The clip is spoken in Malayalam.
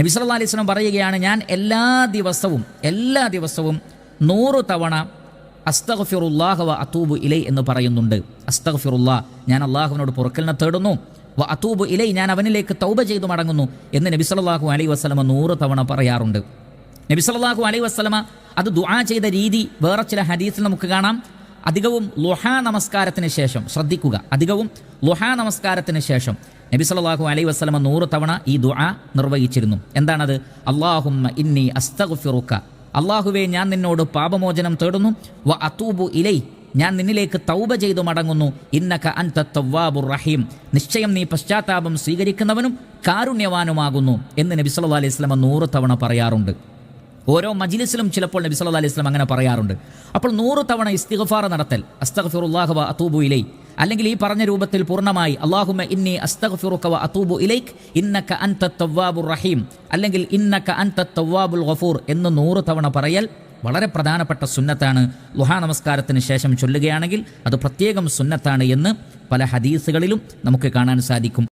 നബി അലൈഹി സ്വലം പറയുകയാണ് ഞാൻ എല്ലാ ദിവസവും എല്ലാ ദിവസവും നൂറ് തവണ അസ്തഗ്ഫിറുല്ലാഹ വ അത്തൂബു ഇലൈ എന്ന് പറയുന്നുണ്ട്. അസ്തഗ്ഫിറുല്ലാ ഞാൻ അള്ളാഹുവിനോട് പുറക്കലിനെ തേടുന്നു. വ അത്തൂബു ഇലൈ ഞാൻ അവനിലേക്ക് തൗബ ചെയ്തു മടങ്ങുന്നു. എന്ന് നബി സല്ലല്ലാഹു അലൈഹി വസ്ലമ നൂറ് തവണ പറയാറുണ്ട്. നബി സല്ലല്ലാഹു അലൈഹി വസ്ലമ അത് ദുആ ചെയ്ത രീതി വേറെ ചില ഹദീസിൽ നമുക്ക് കാണാം. അധികവും ലുഹാ നമസ്കാരത്തിന് ശേഷം ശ്രദ്ധിക്കുക. അധികവും ലുഹാ നമസ്കാരത്തിന് ശേഷം നബി സല്ലല്ലാഹു അലൈ വസ്ലമ നൂറ് തവണ ഈ ദുആ നിർവഹിച്ചിരുന്നു. എന്താണത്? അല്ലാഹുമ്മ ഇന്നി അസ്തഗുഫിറുക്ക അള്ളാഹുവെ ഞാൻ നിന്നോട് പാപമോചനം തേടുന്നു. വ അതൂബു ഇലൈ. ഞാൻ നിന്നിലേക്ക് തൗബ ചെയ്തു മടങ്ങുന്നു. ഇന്നക അൻത തവ്വാബുർ റഹീം. നിശ്ചയം നീ പശ്ചാത്താപം സ്വീകരിക്കുന്നവനും കാരുണ്യവാനുമാകുന്നു എന്ന് നബി സല്ലല്ലാഹു അലൈഹി സ്വലമ നൂറ് തവണ പറയാറുണ്ട്. ഓരോ മജിലിസിലും ചിലപ്പോൾ നബി സല്ലല്ലാഹു അലൈഹി സ്വലം അങ്ങനെ പറയാറുണ്ട്. അപ്പോൾ നൂറ് തവണ ഇസ്തിഗ്ഫാർ നടത്തൽ അസ്തഗ്ഫിറുല്ലാഹ വ അത്തൂബു ഇലൈ അല്ലെങ്കിൽ ഈ പറഞ്ഞ രൂപത്തിൽ പൂർണമായി അള്ളാഹുമ ഇന്നി അസ്തഗ്ഫിറുക വ അത്തൂബു ഇലൈക് ഇന്നക അൻത തവ്വാബുർ റഹീം. അല്ലെങ്കിൽ ഇന്നക അൻത തവ്വാബുൽ ഗഫൂർ എന്ന് നൂറ് തവണ പറയൽ വളരെ പ്രധാനപ്പെട്ട സുന്നത്താണ്. ലുഹാ നമസ്കാരത്തിന് ശേഷം ചൊല്ലുകയാണെങ്കിൽ അത് പ്രത്യേകം സുന്നത്താണ് എന്ന് പല ഹദീസുകളിലും നമുക്ക് കാണാൻ സാധിക്കും.